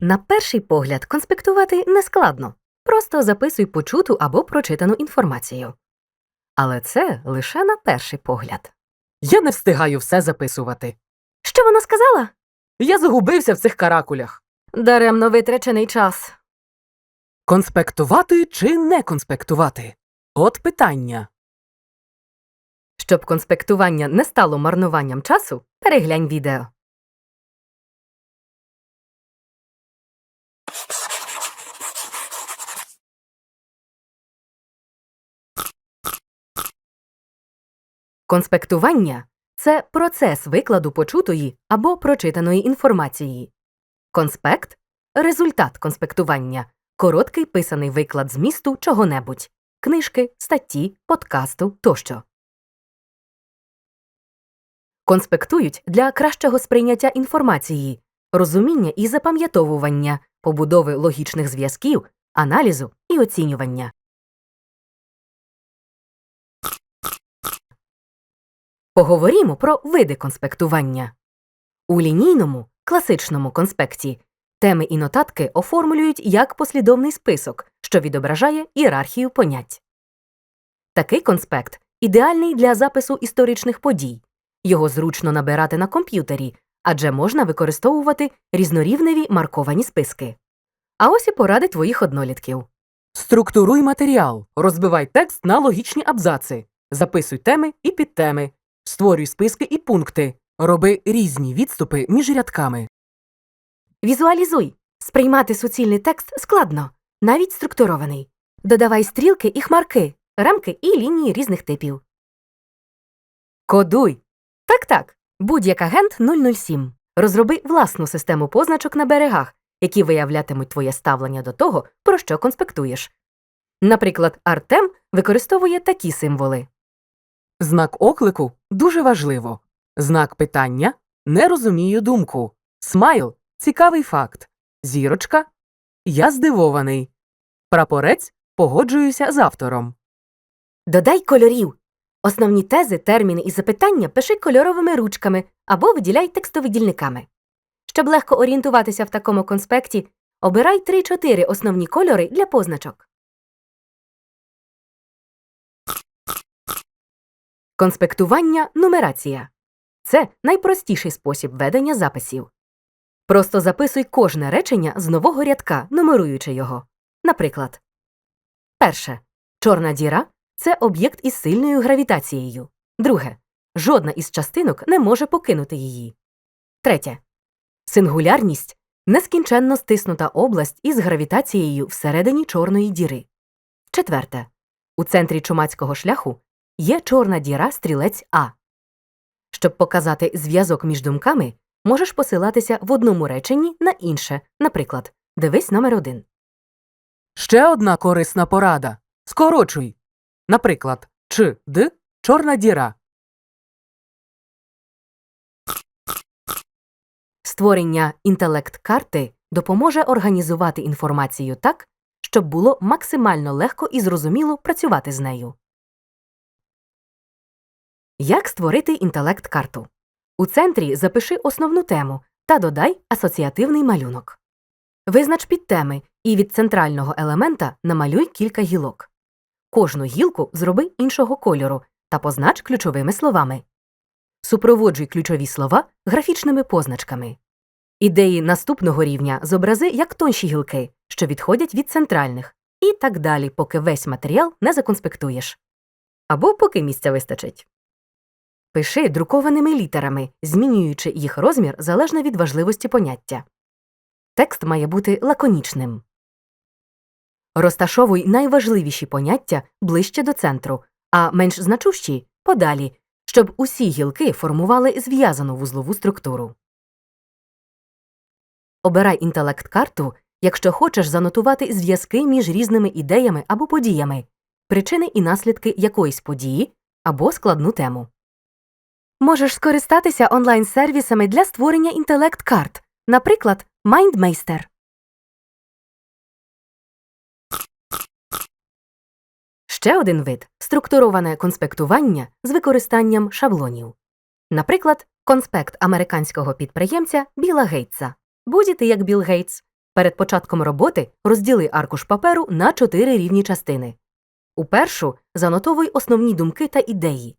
На перший погляд, конспектувати нескладно. Просто записуй почуту або прочитану інформацію. Але це лише на перший погляд. Я не встигаю все записувати. Що вона сказала? Я загубився в цих каракулях. Даремно витрачений час. Конспектувати чи не конспектувати? От питання. Щоб конспектування не стало марнуванням часу, переглянь відео. Конспектування це процес викладу почутої або прочитаної інформації. Конспект результат конспектування, короткий писаний виклад змісту чого-небудь книжки, статті, подкасту тощо. Конспектують для кращого сприйняття інформації, розуміння і запам'ятовування, побудови логічних зв'язків, аналізу і оцінювання. Поговоримо про види конспектування. У лінійному, класичному конспекті теми і нотатки оформлюють як послідовний список, що відображає ієрархію понять. Такий конспект ідеальний для запису історичних подій. Його зручно набирати на комп'ютері, адже можна використовувати різнорівневі марковані списки. А ось і поради твоїх однолітків. Структуруй матеріал, розбивай текст на логічні абзаци, записуй теми і підтеми, створюй списки і пункти, роби різні відступи між рядками. Візуалізуй. Сприймати суцільний текст складно, навіть структурований. Додавай стрілки і хмарки, рамки і лінії різних типів. Кодуй. Так так. Будь-як агент 007. Розроби власну систему позначок на берегах, які виявлятимуть твоє ставлення до того, про що конспектуєш. Наприклад, Артем використовує такі символи. Знак оклику дуже важливо. Знак питання не розумію думку. Смайл цікавий факт. Зірочка я здивований. Прапорець погоджуюся з автором. Додай кольорів. Основні тези, терміни і запитання пиши кольоровими ручками або виділяй текстовидільниками. Щоб легко орієнтуватися в такому конспекті, обирай 3-4 основні кольори для позначок. Конспектування нумерація. Це найпростіший спосіб ведення записів. Просто записуй кожне речення з нового рядка, нумеруючи його. Наприклад, перше. Чорна діра це об'єкт із сильною гравітацією. Друге. Жодна із частинок не може покинути її. Третє. Сингулярність нескінченно стиснута область із гравітацією всередині чорної діри. Четверте. У центрі чумацького шляху є чорна діра стрілець А. Щоб показати зв'язок між думками, можеш посилатися в одному реченні на інше. Наприклад, дивись номер один. Ще одна корисна порада. Скорочуй. Наприклад, Ч Д чорна діра. Створення інтелект-карти допоможе організувати інформацію так, щоб було максимально легко і зрозуміло працювати з нею. Як створити інтелект-карту? У центрі запиши основну тему та додай асоціативний малюнок. Визнач підтеми і від центрального елемента намалюй кілька гілок. Кожну гілку зроби іншого кольору та познач ключовими словами. Супроводжуй ключові слова графічними позначками. Ідеї наступного рівня зобрази як тонші гілки, що відходять від центральних, і так далі, поки весь матеріал не законспектуєш. Або поки місця вистачить. Пиши друкованими літерами, змінюючи їх розмір залежно від важливості поняття. Текст має бути лаконічним. Розташовуй найважливіші поняття ближче до центру, а менш значущі подалі, щоб усі гілки формували зв'язану вузлову структуру. Обирай інтелект-карту, якщо хочеш занотувати зв'язки між різними ідеями або подіями, причини і наслідки якоїсь події або складну тему. Можеш скористатися онлайн-сервісами для створення інтелект-карт, наприклад, MindMeister. Ще один вид структуроване конспектування з використанням шаблонів. Наприклад, конспект американського підприємця Біла Гейтса. Будь ти як Білл Гейтс. Перед початком роботи розділи аркуш паперу на чотири рівні частини. У першу занотовуй основні думки та ідеї.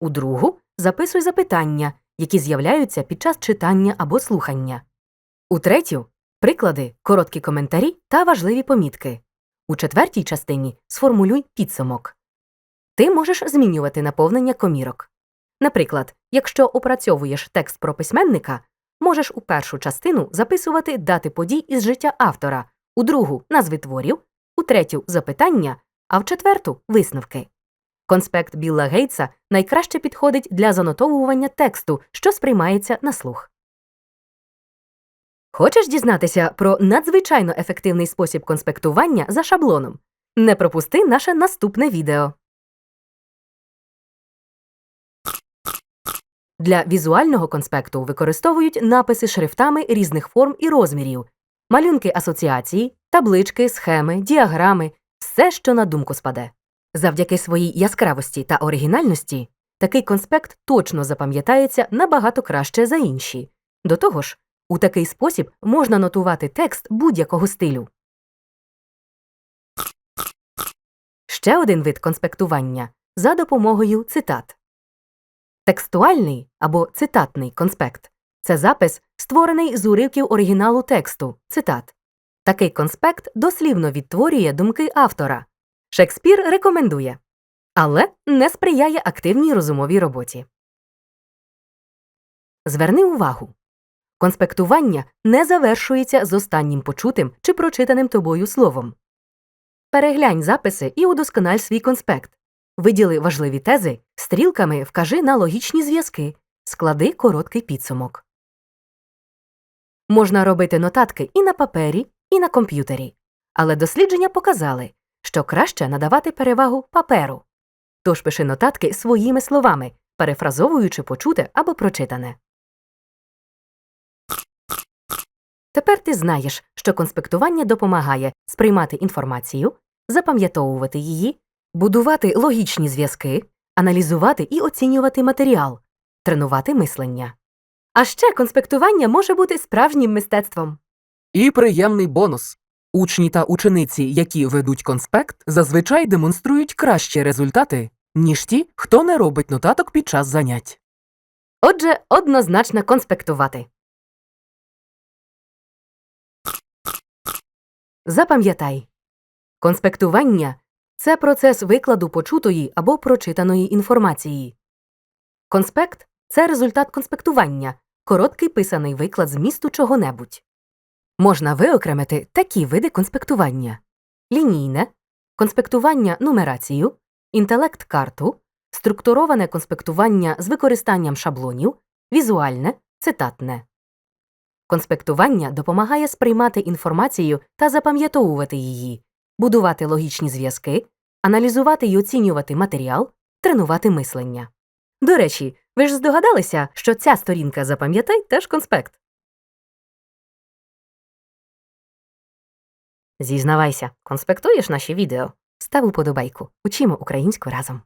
У другу записуй запитання, які з'являються під час читання або слухання. У третю приклади, короткі коментарі та важливі помітки. У четвертій частині сформулюй підсумок. Ти можеш змінювати наповнення комірок. Наприклад, якщо опрацьовуєш текст про письменника, можеш у першу частину записувати дати подій із життя автора, у другу назви творів, у третю запитання, а в четверту висновки. Конспект Білла Гейтса найкраще підходить для занотовування тексту, що сприймається на слух. Хочеш дізнатися про надзвичайно ефективний спосіб конспектування за шаблоном? Не пропусти наше наступне відео. Для візуального конспекту використовують написи шрифтами різних форм і розмірів, малюнки асоціації, таблички, схеми, діаграми все, що на думку спаде. Завдяки своїй яскравості та оригінальності такий конспект точно запам'ятається набагато краще за інші. До того ж, у такий спосіб можна нотувати текст будь-якого стилю. Ще один вид конспектування за допомогою цитат. Текстуальний або цитатний конспект це запис, створений з уривків оригіналу тексту цитат. Такий конспект дослівно відтворює думки автора. Шекспір рекомендує, але не сприяє активній розумовій роботі. Зверни увагу. Конспектування не завершується з останнім почутим чи прочитаним тобою словом. Переглянь записи і удоскональ свій конспект. Виділи важливі тези, стрілками вкажи на логічні зв'язки, склади короткий підсумок. Можна робити нотатки і на папері, і на комп'ютері. Але дослідження показали, що краще надавати перевагу паперу. Тож пиши нотатки своїми словами, перефразовуючи почуте або прочитане. Тепер ти знаєш, що конспектування допомагає сприймати інформацію, запам'ятовувати її, будувати логічні зв'язки, аналізувати і оцінювати матеріал, тренувати мислення. А ще конспектування може бути справжнім мистецтвом. І приємний бонус. Учні та учениці, які ведуть конспект, зазвичай демонструють кращі результати, ніж ті, хто не робить нотаток під час занять. Отже, однозначно конспектувати. Запам'ятай. Конспектування це процес викладу почутої або прочитаної інформації. Конспект це результат конспектування, короткий писаний виклад змісту чого-небудь. Можна виокремити такі види конспектування: лінійне, конспектування нумерацію, інтелект-карту, структуроване конспектування з використанням шаблонів, візуальне, цитатне. Конспектування допомагає сприймати інформацію та запам'ятовувати її, будувати логічні зв'язки, аналізувати і оцінювати матеріал, тренувати мислення. До речі, ви ж здогадалися, що ця сторінка запам'ятай теж конспект. Зізнавайся, конспектуєш наші відео? Став уподобайку. Учимо українську разом.